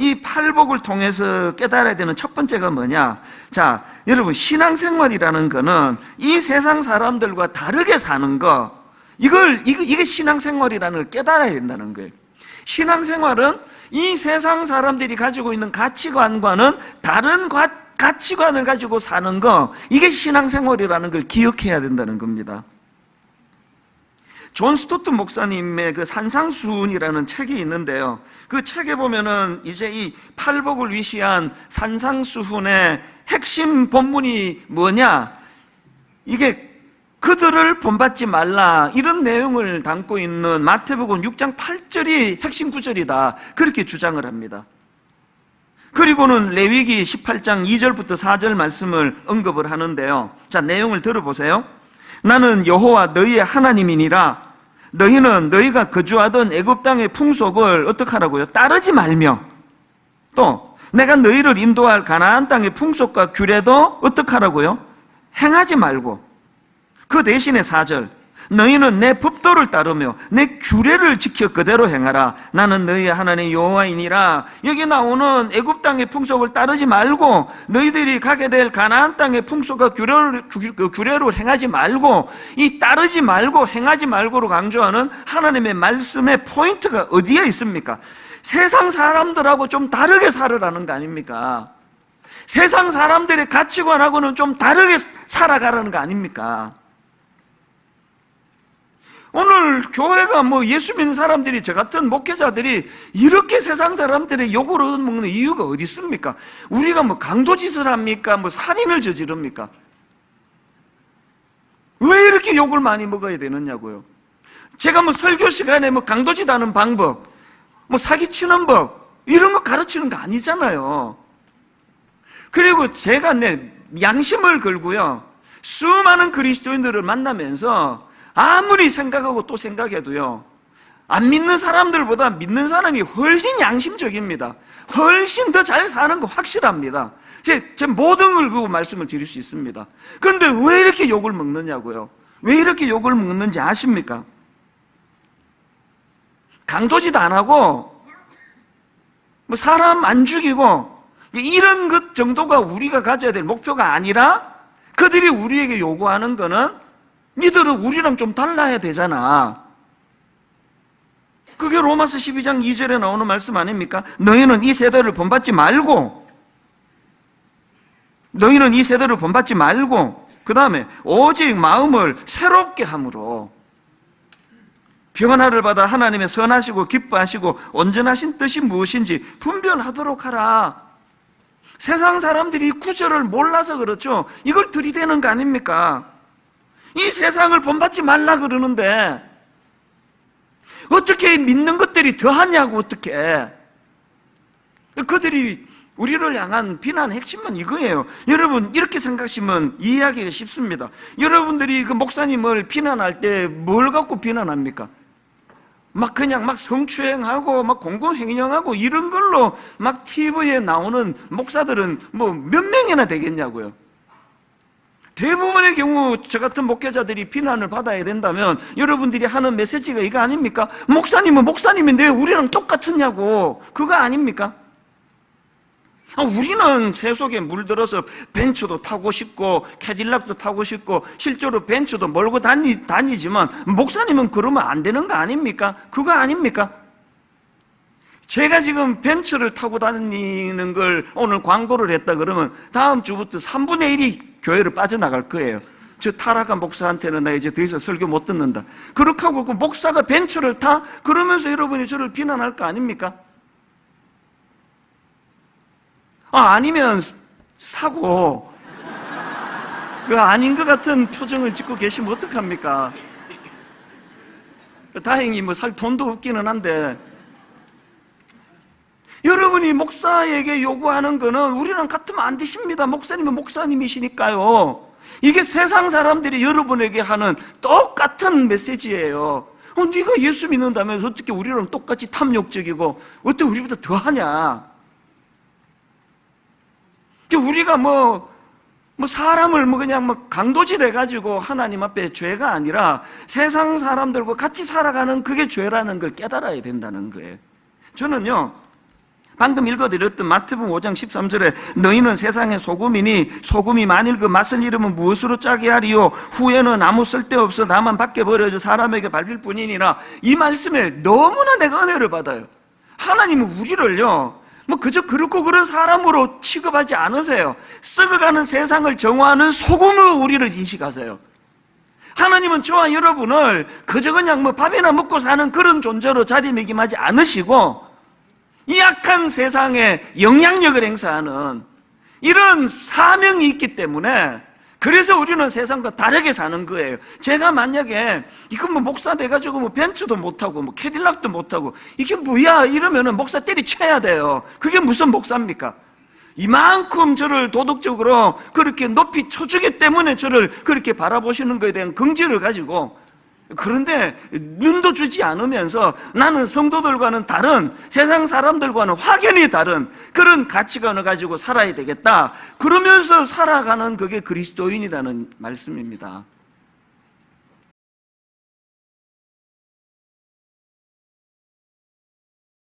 이 팔복을 통해서 깨달아야 되는 첫 번째가 뭐냐? 자, 여러분, 신앙생활이라는 거는 이 세상 사람들과 다르게 사는 거, 이걸, 이거, 이게 신앙생활이라는 걸 깨달아야 된다는 거예요. 신앙생활은 이 세상 사람들이 가지고 있는 가치관과는 다른 가, 가치관을 가지고 사는 거, 이게 신앙생활이라는 걸 기억해야 된다는 겁니다. 존 스토트 목사님의 그 산상수훈이라는 책이 있는데요. 그 책에 보면은 이제 이 팔복을 위시한 산상수훈의 핵심 본문이 뭐냐? 이게 그들을 본받지 말라 이런 내용을 담고 있는 마태복음 6장 8절이 핵심 구절이다 그렇게 주장을 합니다. 그리고는 레위기 18장 2절부터 4절 말씀을 언급을 하는데요. 자, 내용을 들어보세요. 나는 여호와 너희의 하나님이니라 너희는 너희가 거주하던 애굽 땅의 풍속을 어떻게 하라고요? 따르지 말며 또 내가 너희를 인도할 가나안 땅의 풍속과 규례도 어떻게 하라고요? 행하지 말고 그 대신에 4절 너희는 내 법도를 따르며 내 규례를 지켜 그대로 행하라 나는 너희의 하나님 여호와이니라 여기 나오는 애굽 땅의 풍속을 따르지 말고 너희들이 가게 될 가나안 땅의 풍속과 규례를, 규- 그 규례로 행하지 말고 이 따르지 말고 행하지 말고로 강조하는 하나님의 말씀의 포인트가 어디에 있습니까? 세상 사람들하고 좀 다르게 살으라는 거 아닙니까? 세상 사람들의 가치관하고는 좀 다르게 살아가라는 거 아닙니까? 오늘 교회가 뭐 예수 믿는 사람들이 저 같은 목회자들이 이렇게 세상 사람들의 욕을 얻어먹는 이유가 어디 있습니까? 우리가 뭐 강도짓을 합니까? 뭐 살인을 저지릅니까? 왜 이렇게 욕을 많이 먹어야 되느냐고요? 제가 뭐 설교 시간에 뭐 강도짓 하는 방법, 뭐 사기치는 법, 이런 거 가르치는 거 아니잖아요. 그리고 제가 내 양심을 걸고요. 수많은 그리스도인들을 만나면서 아무리 생각하고 또 생각해도요. 안 믿는 사람들보다 믿는 사람이 훨씬 양심적입니다. 훨씬 더 잘 사는 거 확실합니다. 제, 제 모든 걸 그고 말씀을 드릴 수 있습니다. 근데 왜 이렇게 욕을 먹느냐고요? 왜 이렇게 욕을 먹는지 아십니까? 강도짓 안 하고, 뭐 사람 안 죽이고, 이런 것 정도가 우리가 가져야 될 목표가 아니라 그들이 우리에게 요구하는 거는 니들은 우리랑 좀 달라야 되잖아. 그게 로마서 12장 2절에 나오는 말씀 아닙니까? 너희는 이 세대를 본받지 말고 너희는 이 세대를 본받지 말고 그 다음에 오직 마음을 새롭게 함으로 평안을 받아 하나님의 선하시고 기뻐하시고 온전하신 뜻이 무엇인지 분별하도록 하라. 세상 사람들이 이 구절을 몰라서 그렇죠. 이걸 들이대는 거 아닙니까? 이 세상을 본받지 말라 그러는데 어떻게 믿는 것들이 더하냐고 어떻게 그들이 우리를 향한 비난 핵심은 이거예요. 여러분 이렇게 생각하시면 이해하기가 쉽습니다. 여러분들이 그 목사님을 비난할 때 뭘 갖고 비난합니까? 막 그냥 막 성추행하고 막 공공행위하고 이런 걸로 막 TV에 나오는 목사들은 뭐 몇 명이나 되겠냐고요. 대부분의 경우 저 같은 목회자들이 비난을 받아야 된다면 여러분들이 하는 메시지가 이거 아닙니까? 목사님은 목사님인데 우리랑 똑같으냐고 그거 아닙니까? 아, 우리는 세속에 물들어서 벤츠도 타고 싶고 캐딜락도 타고 싶고 실제로 벤츠도 몰고 다니, 다니지만 목사님은 그러면 안 되는 거 아닙니까? 그거 아닙니까? 제가 지금 벤츠를 타고 다니는 걸 오늘 광고를 했다 그러면 다음 주부터 3분의 1이 교회를 빠져나갈 거예요. 저 타락한 목사한테는 나 이제 더 이상 설교 못 듣는다. 그렇게 하고 그 목사가 벤츠를 타? 그러면서 여러분이 저를 비난할 거 아닙니까? 아, 아니면 사고. 그 아닌 것 같은 표정을 짓고 계시면 어떡합니까? 다행히 뭐 살 돈도 없기는 한데 여러분이 목사에게 요구하는 거는 우리랑 같으면 안 되십니다. 목사님은 목사님이시니까요. 이게 세상 사람들이 여러분에게 하는 똑같은 메시지예요. 어, 네가 예수 믿는다면서 어떻게 우리랑 똑같이 탐욕적이고 어떻게 우리보다 더 하냐? 우리가 뭐, 뭐 사람을 뭐 그냥 뭐 강도짓 해가지고 하나님 앞에 죄가 아니라 세상 사람들과 같이 살아가는 그게 죄라는 걸 깨달아야 된다는 거예요. 저는요, 방금 읽어드렸던 마태복음 5장 13절에 너희는 세상의 소금이니 소금이 만일 그 맛을 잃으면 무엇으로 짜게 하리요? 후에는 아무 쓸데없어 나만 밖에 버려져 사람에게 밟힐 뿐이니라. 이 말씀에 너무나 내가 은혜를 받아요. 하나님은 우리를요 뭐 그저 그렇고 그런 사람으로 취급하지 않으세요. 썩어가는 세상을 정화하는 소금으로 우리를 인식하세요. 하나님은 저와 여러분을 그저 그냥 뭐 밥이나 먹고 사는 그런 존재로 자리매김하지 않으시고 이 약한 세상에 영향력을 행사하는 이런 사명이 있기 때문에 그래서 우리는 세상과 다르게 사는 거예요. 제가 만약에 이건 뭐 목사 돼가지고 뭐 벤츠도 못하고 뭐 캐딜락도 못하고 이게 뭐야 이러면은 목사 때리쳐야 돼요. 그게 무슨 목사입니까? 이만큼 저를 도덕적으로 그렇게 높이 쳐주기 때문에 저를 그렇게 바라보시는 것에 대한 긍지를 가지고 그런데 눈도 주지 않으면서 나는 성도들과는 다른 세상 사람들과는 확연히 다른 그런 가치관을 가지고 살아야 되겠다. 그러면서 살아가는 그게 그리스도인이라는 말씀입니다.